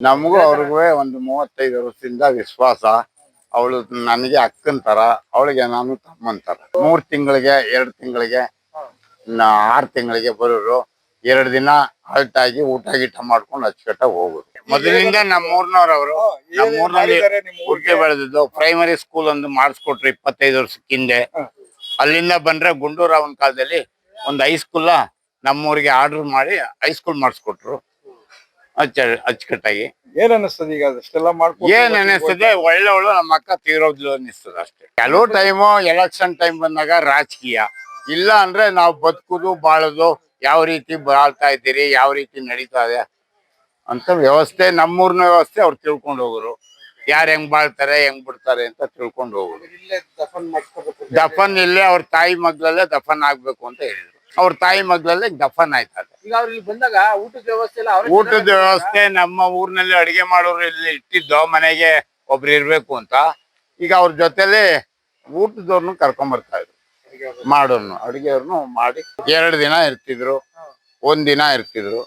ನಮಗೂ ಅವ್ರಿಗೂ ಒಂದು ಮೂವತ್ತೈದು ವರ್ಷದಿಂದ ವಿಶ್ವಾಸ. ಅವಳು ನನಗೆ ಅಕ್ಕನ್ ತರ ಅವಳಿಗೆ ನಾನು ತಮ್ಮಂತಾರ ತರ. ಮೂರ್ ತಿಂಗಳಿಗೆ ಎರಡ್ ತಿಂಗಳಿಗೆ ಆರ್ ತಿಂಗಳಿಗೆ ಬರೋರು ಎರಡ್ ದಿನ ಆಗಿ ಊಟ ಗೀಟ ಮಾಡ್ಕೊಂಡು ಅಚ್ಚುಕಟ್ಟಾಗಿ ಹೋಗುದು ಮೊದಲಿಂದ ನಮ್ಮ ಊರ್ನವ್ರವರು ನಮ್ಮ ಊರ್ನಲ್ಲಿ ಹುಟ್ಟಿ ಬೆಳೆದಿದ್ದು ಪ್ರೈಮರಿ ಸ್ಕೂಲ್ ಒಂದು ಮಾಡಿಸ್ಕೊಟ್ರು ಇಪ್ಪತ್ತೈದು ವರ್ಷಕ್ಕೆ ಹಿಂದೆ. ಅಲ್ಲಿಂದ ಬಂದ್ರೆ ಗುಂಡೂರಾವನ್ ಕಾಲದಲ್ಲಿ ಒಂದು ಹೈಸ್ಕೂಲ್ ನಮ್ಮೂರಿಗೆ ಆರ್ಡರ್ ಮಾಡಿ ಹೈಸ್ಕೂಲ್ ಮಾಡಿಸ್ಕೊಟ್ರು. ಅಚ್ಚ ಅಚ್ಚುಕಟ್ಟಾಗಿ. ಏನ್ ಅನಿಸ್ತದೆ ಈಗ ಅದಷ್ಟೆಲ್ಲ ಮಾಡ್ಕೊಂಡು ಏನ್ ಅನಿಸ್ತದೆ ಒಳ್ಳೆವಳು ನಮ್ಮ ಅಕ್ಕ ತೀರೋದ್ಲು ಅನಿಸ್ತದೆ ಅಷ್ಟೇ. ಕೆಲವು ಟೈಮು ಎಲೆಕ್ಷನ್ ಟೈಮ್ ಬಂದಾಗ ರಾಜಕೀಯ. ಇಲ್ಲ ಅಂದ್ರೆ ನಾವು ಬದುಕುದು ಬಾಳೋದು ಯಾವ ರೀತಿ ಬಾಳ್ತಾ ಇದ್ದೀರಿ ಯಾವ ರೀತಿ ನಡೀತಾ ಇದೆ ಅಂತ ವ್ಯವಸ್ಥೆ ನಮ್ಮೂರ್ನ ವ್ಯವಸ್ಥೆ ಅವ್ರು ತಿಳ್ಕೊಂಡು ಹೋಗೋರು. ಯಾರು ಹೆಂಗ್ ಬಾಳ್ತಾರೆ ಹೆಂಗ್ ಬಿಡ್ತಾರೆ ಅಂತ ತಿಳ್ಕೊಂಡು ಹೋಗೋರು. ದಫನ್ ಇಲ್ಲೇ ಅವ್ರ ತಾಯಿ ಮಗ್ಲಲ್ಲೇ ದಫನ್ ಆಗ್ಬೇಕು ಅಂತ ಹೇಳಿದ್ರು. ಅವ್ರ ತಾಯಿ ಮಗ್ಳಲ್ಲೇ ದಫನ್ ಆಯ್ತದೆ. ಈಗ ಅವ್ರು ಇಲ್ಲಿ ಬಂದಾಗ ಊಟದ ವ್ಯವಸ್ಥೆ ಎಲ್ಲ ಅವ್ರೇ ಊಟದ ವ್ಯವಸ್ಥೆ ನಮ್ಮ ಊರಿನಲ್ಲಿ ಅಡಿಗೆ ಮಾಡೋರು ಇಲ್ಲಿ ಇಟ್ಟಿದ್ದೋ ಮನೆಗೆ ಒಬ್ರು ಇರ್ಬೇಕು ಅಂತ. ಈಗ ಅವ್ರ ಜೊತೆಲಿ ಊಟದವ್ರನ್ನು ಕರ್ಕೊಂಡ್ ಬರ್ತಾ ಇದ್ರು. ಮಾಡೋರ್ನು ಅಡಿಗೆಯವ್ರನ್ನು ಮಾಡಿ ಎರಡು ದಿನ ಇರ್ತಿದ್ರು ಒಂದ್ ದಿನ ಇರ್ತಿದ್ರು.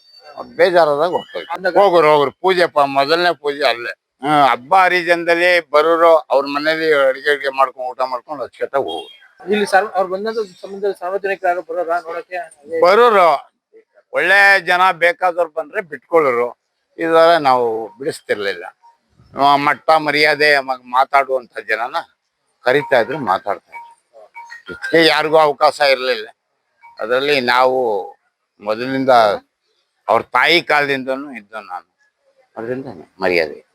ಬೇಜಾರಾದಾಗ ಹೋಗ್ತಾರೆ ಹೋಗೋರು ಹೋಗೋರು. ಪೂಜೆ ಪ ಮೊದಲನೇ ಪೂಜೆ ಅಲ್ಲೇ. ಹ್ಮ್ ಹಬ್ಬ ಹರಿಜನದಲ್ಲಿ ಬರೋರು ಅವ್ರ ಮನೇಲಿ ಅಡಿಗೆ ಅಡಿಗೆ ಮಾಡ್ಕೊಂಡು ಊಟ ಮಾಡ್ಕೊಂಡು ಅಚ್ಚುಕಟ್ಟಾಗಿ ಹೋಗೋರು. ಇಲ್ಲಿ ಅವ್ರು ಬಂದಂತ ಸಂಬಂಧ ಸಾರ್ವಜನಿಕರು ಬರೋರ ನೋಡಕ್ಕೆ? ಬರೋರು. ಒಳ್ಳೆ ಜನ ಬೇಕಾದವ್ರು ಬಂದ್ರೆ ಬಿಟ್ಕೊಳ್ಳೋರು. ಇದರ ನಾವು ಬಿಡಿಸ್ತಿರ್ಲಿಲ್ಲ. ಮಟ್ಟ, ಮರ್ಯಾದೆ ಮಾತಾಡುವಂತ ಜನನ ಕರಿತಾ ಇದ್ರು, ಮಾತಾಡ್ತಾ ಇದ್ರು. ಯಾರಿಗೂ ಅವಕಾಶ ಇರಲಿಲ್ಲ. ಅದರಲ್ಲಿ ನಾವು ಮೊದಲಿಂದ ಅವ್ರ ತಾಯಿ ಕಾಲದಿಂದನೂ ಇದ್ದು ನಾನು. ಅದರಿಂದ ಮರ್ಯಾದೆ.